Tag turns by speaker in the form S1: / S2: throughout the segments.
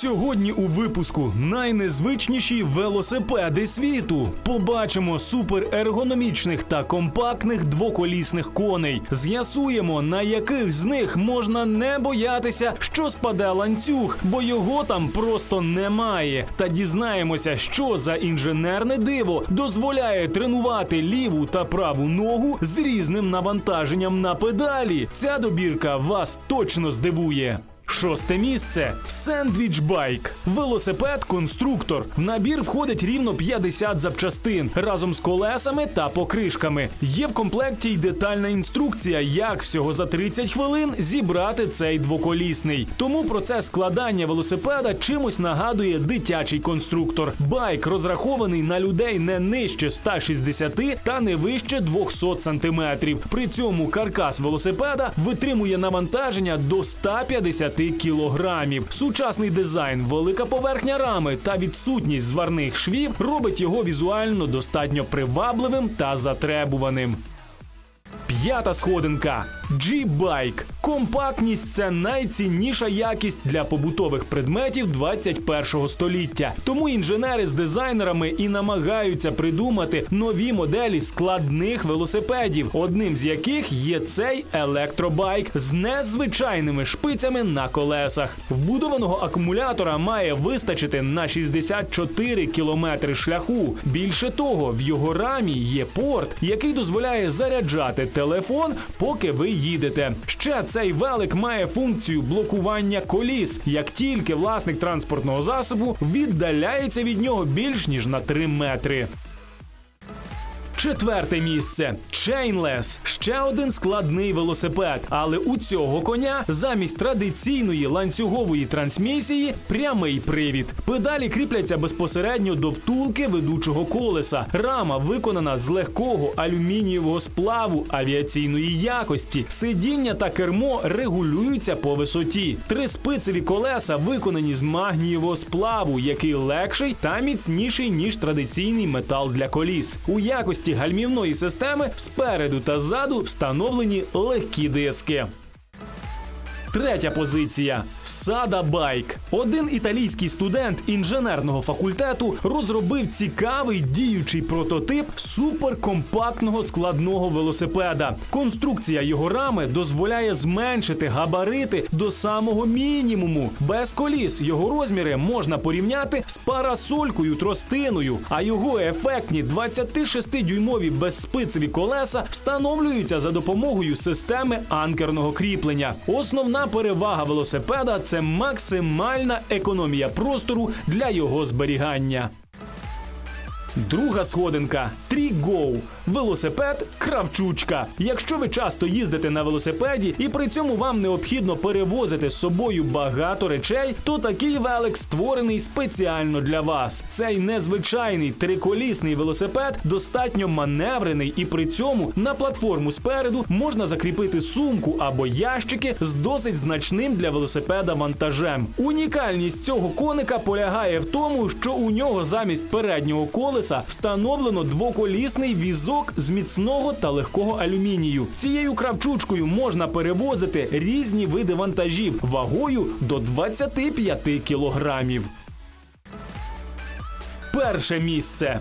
S1: Сьогодні у випуску найнезвичніші велосипеди світу. Побачимо суперергономічних та компактних двоколісних коней. З'ясуємо, на яких з них можна не боятися, що спаде ланцюг, бо його там просто немає. Та дізнаємося, що за інженерне диво дозволяє тренувати ліву та праву ногу з різним навантаженням на педалі. Ця добірка вас точно здивує. Шосте місце сендвіч байк. Велосипед конструктор. В набір входить рівно 50 запчастин разом з колесами та покришками. Є в комплекті й детальна інструкція, як всього за 30 хвилин зібрати цей двоколісний. Тому процес складання велосипеда чимось нагадує дитячий конструктор. Байк розрахований на людей не нижче 160 та не вище 200 сантиметрів. При цьому каркас велосипеда витримує навантаження до 150 кілограмів. Сучасний дизайн, велика поверхня рами та відсутність зварних швів робить його візуально достатньо привабливим та затребуваним. П'ята сходинка G-Bike. Компактність це найцінніша якість для побутових предметів 21 століття. Тому інженери з дизайнерами і намагаються придумати нові моделі складних велосипедів, одним з яких є цей електробайк з незвичайними шпицями на колесах. Вбудованого акумулятора має вистачити на 64 кілометри шляху. Більше того, в його рамі є порт, який дозволяє заряджати телефон, поки ви їдете. Ще цей велик має функцію блокування коліс. Як тільки власник транспортного засобу віддаляється від нього більш ніж на 3 метри. Четверте місце Chainless. Ще один складний велосипед. Але у цього коня замість традиційної ланцюгової трансмісії прямий привід. Педалі кріпляться безпосередньо до втулки ведучого колеса. Рама виконана з легкого алюмінієвого сплаву авіаційної якості. Сидіння та кермо регулюються по висоті. Три спицеві колеса виконані з магнієвого сплаву, який легший та міцніший ніж традиційний метал для коліс. У якості гальмівної системи спереду та ззаду встановлені легкі диски. Третя позиція Сада Байк. Один італійський студент інженерного факультету розробив цікавий діючий прототип суперкомпактного складного велосипеда. Конструкція його рами дозволяє зменшити габарити до самого мінімуму. Без коліс його розміри можна порівняти з парасолькою тростиною, а його ефектні 26-дюймові безспицеві колеса встановлюються за допомогою системи анкерного кріплення. Основна перевага велосипеда це максимальна економія простору для його зберігання. Друга сходинка Тріго. Велосипед кравчучка. Якщо ви часто їздите на велосипеді і при цьому вам необхідно перевозити з собою багато речей, то такий велик створений спеціально для вас. Цей незвичайний триколісний велосипед достатньо маневрений, і при цьому на платформу спереду можна закріпити сумку або ящики з досить значним для велосипеда вантажем. Унікальність цього коника полягає в тому, що у нього замість переднього колеса встановлено двоколісний візок з міцного та легкого алюмінію. Цією кравчучкою можна перевозити різні види вантажів вагою до 25 кілограмів. Перше місце.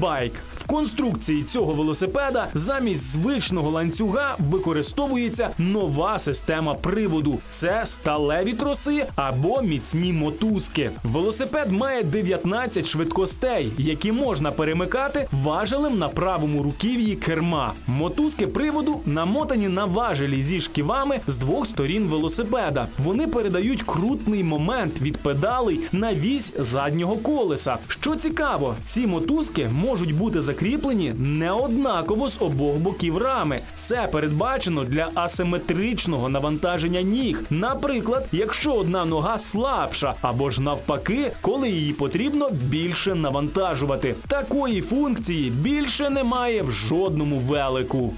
S1: Bike. В конструкції цього велосипеда замість звичного ланцюга використовується нова система приводу. Це сталеві троси або міцні мотузки. Велосипед має 19 швидкостей, які можна перемикати важелем на правому руків'ї керма. Мотузки приводу намотані на важелі зі шківами з двох сторін велосипеда. Вони передають крутний момент від педалей на вісь заднього колеса. Що цікаво, ці мотузки можуть бути закріплені неоднаково з обох боків рами. Це передбачено для асиметричного навантаження ніг. Наприклад, якщо одна нога слабша, або ж навпаки, коли її потрібно більше навантажувати. Такої функції більше немає в жодному велику.